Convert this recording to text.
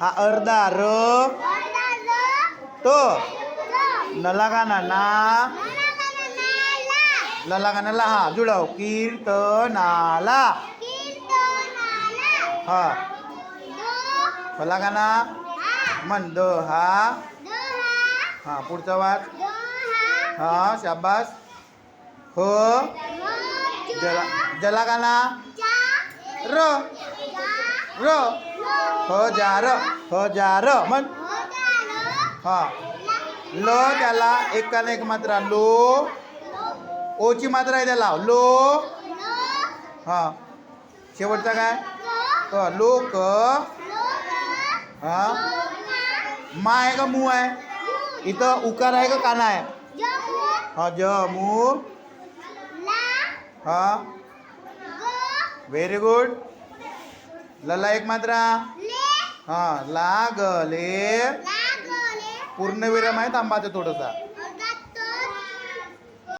हा अर्धा र. तो. नलागाना ना. ललागाना ला. हा जुळव. कीर्तनाला. हा. फलागाना मन द हा. हा पुढचा वाच हा. शाबास. हो. जला जलागाना. र. र. हजार हजार म्हण. हा. ल त्याला एकाला एक मात्रा लो. ओची मात्रा आहे त्याला लो. हा. शेवटचा काय? क लोक हा. मा आहे का मू आहे? इथं उकार आहे का काना आहे? हा ज मू. हा. व्हेरी गुड लला एक मात्रा. हा लागले. पूर्णविराम आहे थांबाचं थोडंसा